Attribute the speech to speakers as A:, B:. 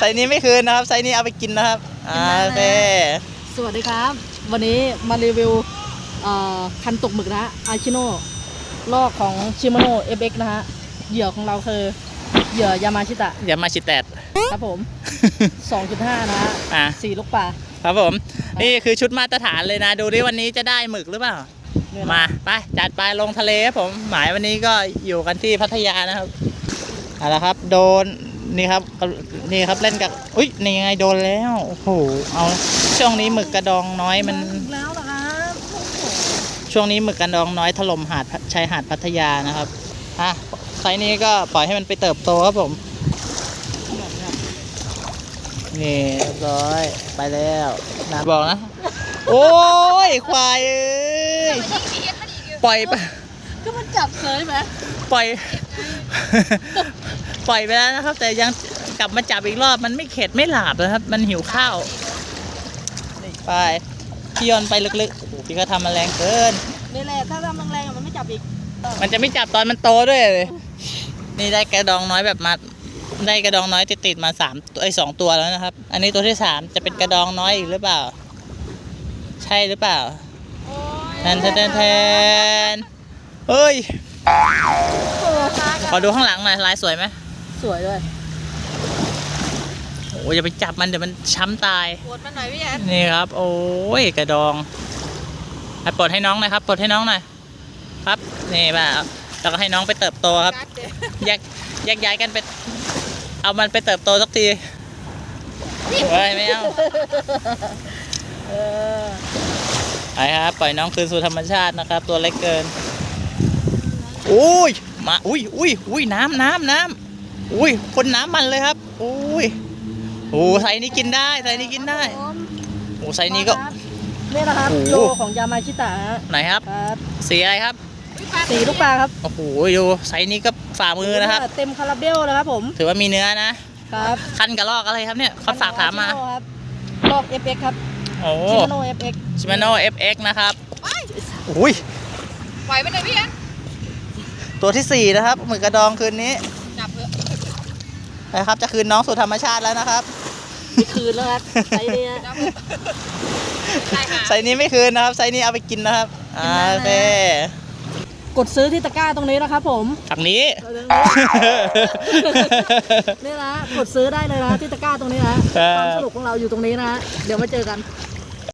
A: ไซส์นี้ไม่คืนนะครับไซส์นี้เอาไปกินนะครับอ่าโอเค
B: สวัสดีครับ วันนี้มารีวิวเอ่อคันตกหมึกนะฮะอาชิโนลอกของชิมโน FX นะฮะเหยื่อของเราคือเหยื่อยามาชิตะ
A: อย่ามาชิแตด
B: ครับผม 2.5 นะฮะ
A: อะ
B: สี่ลูกปลา
A: ครับผม นี่คือชุดมาตรฐานเลยนะ ดูดิวันนี้จะได้หมึกหรือเปล่า
B: เนี่ยนะ
A: มาไปจัดไปลงทะเลครับผมหมายวันนี้ก็อยู่กันที่พัทยานะครับเอาละครับ โดน นี่ครับนี่ครับเล่นกับอุ้ยนี่ไงโดนแล้วโอ้โหเอาช่วงนี้หมึกกระดองน้อยมัน
B: อีกแล้วนะครับโอ้โห
A: ช่วงนี้หมึกกระดองน้อยถล่มหาดชายหาดพัทยานะครับอะไซส์นี้ก็ปล่อยให้มันไปเติบโตครับผมนี่เรียบร้อยไปแล้วนะบอกนะ โอ้ยควายเอ้ยปล่อยไป
B: ก็มันจับเคยไหม
A: ปล่อย ปล่อยไปแล้วนะครับ แต่ยังกลับมาจับอีกรอบ มันไม่เข็ดไม่หลาบนะครับ มันหิวข้าวนี่ไปพี่ยนต์ไปลึกๆโอ้โหพี่ก็ทำมาแรงเกิน
B: นี่แหละถ้าทำแรงๆอะมันไม่จับอีก
A: มันจะไม่จับตอนมันโตด้วยเลยนี่ได้กระดองน้อยแบบมาได้กระดองน้อยติดติดๆมาสามตัวไอ้ยสองตัวแล้วนะครับ อันนี้ตัวที่สามจะเป็นกระดองน้อยอีกหรือเปล่า ใช่หรือเปล่าแทนแทนแทนแทนเฮ้ย ขอดูข้างหลังหน่อยลายสวยไหม
B: สวยด้วย
A: โอ้ยอย่าไปจับมันเดี๋ยวมันช้ำตาย
B: ปวดมันหน่อยพี่แอน
A: นี่ครับ โอ้ยกระดองอะปลดให้น้องหน่อยครับปลดให้น้องหน่อยครับนี่ป่ะแล้วก็ให้น้องไปเติบโตครับแยกแยกย้ายกันไปเอามันไปเติบโตสักทีเฮ้ยไม่เอา
B: เออ
A: ไปครับปล่อยน้องคืนสู่ธรรมชาตินะครับ ตัวเล็กเกินอุ้ยมาอุ้ยอุ้ยอุ้ยน้ำน้ำน้ำ อุ้ยคนน้ำมันเลยครับอุ้ยโอ้ไซส์นี้กินได้ไซส์นี้กินได้
B: ผม
A: โอ้ไซส์นี้ก็
B: นี่นะครับ
A: โอ้โห
B: โลของยามาชิตะฮะ
A: ไหนครับ
B: ครับ
A: สีอะไรครับ
B: สี่ลูกปลาครับ
A: โอ้โหดูไซส์นี้ก็ฝ่ามือนะครับ
B: เต็มคาราเบลเลยครับผม
A: ถือว่ามีเนื้อนะ
B: ครับ
A: คันกระลอกอะไรครับเนี่ยเขาฝากถามมา
B: ชิโน่ครับลอก FX ครับ
A: โอ้
B: ชิโน FX
A: ชิมาโน่ FX นะครับอุ้ย
C: ไหวไปเลยพี่แอน
A: ตัวที่สี่นะครับหมึกกระดองคืนนี้
C: จับเถอะ
A: นะครับ จะคืนน้องสู่ธรรมชาติแล้วนะครับ
B: ไม่คืนแล้วครับไซส์นี้ฮะ
C: จับเถอะได้ค่ะ
A: ไซส์นี้ไม่คืนนะครับ ไซส์นี้เอาไปกินนะครับอ่าโอเค
B: กดซื้อที่ตะกร้าตรงนี้นะครับผม
A: ฝั่งนี้
B: นี่นะกดซื้อได้เลยนะที่ตะกร้าตรงนี้นะครับความสนุกของเราอยู่ตรงนี้นะเดี๋ยวมาเจอกัน